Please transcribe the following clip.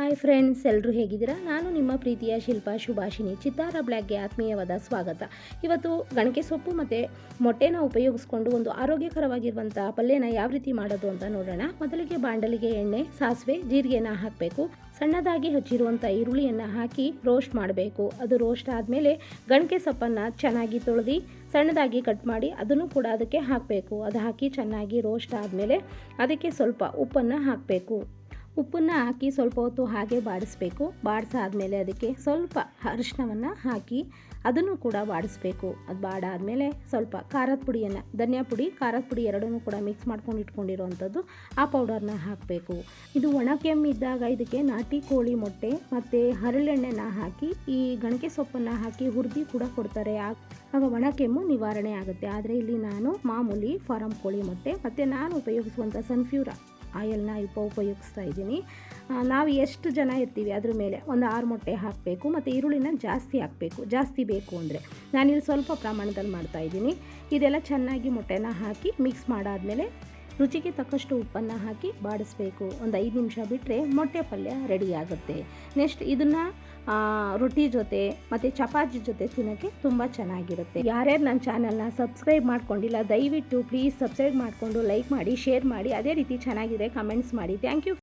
Hi friends ಎಲ್ಲರೂ ಹೇಗಿದ್ದೀರಾ? ನಾನು ನಿಮ್ಮ ಪ್ರೀತಿಯ ಶಿಲ್ಪಾ ಶುಭಾಷಿನಿ ಚಿತ್ತಾರ ಬ್ಲ್ಯಾಕ್ಗೆ ಆತ್ಮೀಯವಾದ ಸ್ವಾಗತ. ಇವತ್ತು ಗಣಕೆ ಸೊಪ್ಪು ಮತ್ತು ಮೊಟ್ಟೆನ ಉಪಯೋಗಿಸ್ಕೊಂಡು ಒಂದು ಆರೋಗ್ಯಕರವಾಗಿರುವಂಥ ಪಲ್ಯನ ಯಾವ ರೀತಿ ಮಾಡೋದು ಅಂತ ನೋಡೋಣ. ಮೊದಲಿಗೆ ಬಾಂಡಲಿಗೆ ಎಣ್ಣೆ, ಸಾಸಿವೆ, ಜೀರಿಗೆನ ಹಾಕಬೇಕು. ಸಣ್ಣದಾಗಿ ಹಚ್ಚಿರುವಂಥ ಈರುಳ್ಳಿಯನ್ನು ಹಾಕಿ ರೋಸ್ಟ್ ಮಾಡಬೇಕು. ಅದು ರೋಸ್ಟ್ ಆದಮೇಲೆ ಗಣಕೆ ಸೊಪ್ಪನ್ನು ಚೆನ್ನಾಗಿ ತೊಳೆದು ಸಣ್ಣದಾಗಿ ಕಟ್ ಮಾಡಿ ಅದನ್ನು ಕೂಡ ಅದಕ್ಕೆ ಹಾಕಬೇಕು. ಅದು ಹಾಕಿ ಚೆನ್ನಾಗಿ ರೋಸ್ಟ್ ಆದಮೇಲೆ ಅದಕ್ಕೆ ಸ್ವಲ್ಪ ಉಪ್ಪನ್ನು ಹಾಕಬೇಕು. ಉಪ್ಪನ್ನು ಹಾಕಿ ಸ್ವಲ್ಪ ಹೊತ್ತು ಹಾಗೆ ಬಾಡಿಸ್ಬೇಕು. ಬಾಡಿಸಾದ್ಮೇಲೆ ಅದಕ್ಕೆ ಸ್ವಲ್ಪ ಅರಿಶಿನವನ್ನು ಹಾಕಿ ಅದನ್ನು ಕೂಡ ಬಾಡಿಸ್ಬೇಕು. ಅದು ಬಾಡಾದಮೇಲೆ ಸ್ವಲ್ಪ ಖಾರದ ಪುಡಿಯನ್ನು, ಧನಿಯಾ ಪುಡಿ, ಖಾರದ ಪುಡಿ ಎರಡನ್ನೂ ಕೂಡ ಮಿಕ್ಸ್ ಮಾಡ್ಕೊಂಡು ಇಟ್ಕೊಂಡಿರೋವಂಥದ್ದು ಆ ಪೌಡರ್ನ ಹಾಕಬೇಕು. ಇದು ಒಣ ಕೆಮ್ಮಿದ್ದಾಗ ಇದಕ್ಕೆ ನಾಟಿ ಕೋಳಿ ಮೊಟ್ಟೆ ಮತ್ತು ಹರಳೆಣ್ಣೆನ ಹಾಕಿ ಈ ಗಣಕೆ ಸೊಪ್ಪನ್ನು ಹಾಕಿ ಹುರಿದು ಕೂಡ ಕೊಡ್ತಾರೆ. ಆಗ ಒಣ ಕೆಮ್ಮು ನಿವಾರಣೆ ಆಗುತ್ತೆ. ಆದರೆ ಇಲ್ಲಿ ನಾನು ಮಾಮೂಲಿ ಫಾರಂ ಕೋಳಿ ಮೊಟ್ಟೆ ಮತ್ತು ನಾನು ಉಪಯೋಗಿಸುವಂಥ ಸನ್ಫ್ಯೂರ ಆಯಲ್ನ ಉಪ ಉಪಯೋಗಿಸ್ತಾ ಇದ್ದೀನಿ. ನಾವು ಎಷ್ಟು ಜನ ಇರ್ತೀವಿ ಅದ್ರ ಮೇಲೆ ಒಂದು ಆರು ಮೊಟ್ಟೆ ಹಾಕಬೇಕು ಮತ್ತು ಈರುಳ್ಳಿನ ಜಾಸ್ತಿ ಹಾಕಬೇಕು. ಜಾಸ್ತಿ ಬೇಕು ಅಂದರೆ ನಾನಿಲ್ಲಿ ಸ್ವಲ್ಪ ಪ್ರಮಾಣದಲ್ಲಿ ಮಾಡ್ತಾ ಇದ್ದೀನಿ. ಇದೆಲ್ಲ ಚೆನ್ನಾಗಿ ಮೊಟ್ಟೆನ ಹಾಕಿ ಮಿಕ್ಸ್ ಮಾಡಾದಮೇಲೆ ರುಚಿಗೆ ತಕ್ಕಷ್ಟು ಉಪ್ಪನ್ನು ಹಾಕಿ ಬಾಡಿಸ್ಬೇಕು. ಒಂದು ಐದು ನಿಮಿಷ ಬಿಟ್ಟರೆ ಮೊಟ್ಟೆ ಪಲ್ಯ ರೆಡಿ ಆಗುತ್ತೆ. ನೆಕ್ಸ್ಟ್ ಇದನ್ನು ರೊಟ್ಟಿ ಜೊತೆ ಮತ್ತು ಚಪಾತಿ ಜೊತೆ ತಿನ್ನೋಕ್ಕೆ ತುಂಬ ಚೆನ್ನಾಗಿರುತ್ತೆ. ಯಾರ್ಯಾರು ನನ್ನ ಚಾನಲ್ನ ಸಬ್ಸ್ಕ್ರೈಬ್ ಮಾಡ್ಕೊಂಡಿಲ್ಲ, ದಯವಿಟ್ಟು ಪ್ಲೀಸ್ ಸಬ್ಸ್ಕ್ರೈಬ್ ಮಾಡಿಕೊಂಡು ಲೈಕ್ ಮಾಡಿ ಶೇರ್ ಮಾಡಿ. ಅದೇ ರೀತಿ ಚೆನ್ನಾಗಿದೆ ಕಮೆಂಟ್ಸ್ ಮಾಡಿ. Thank you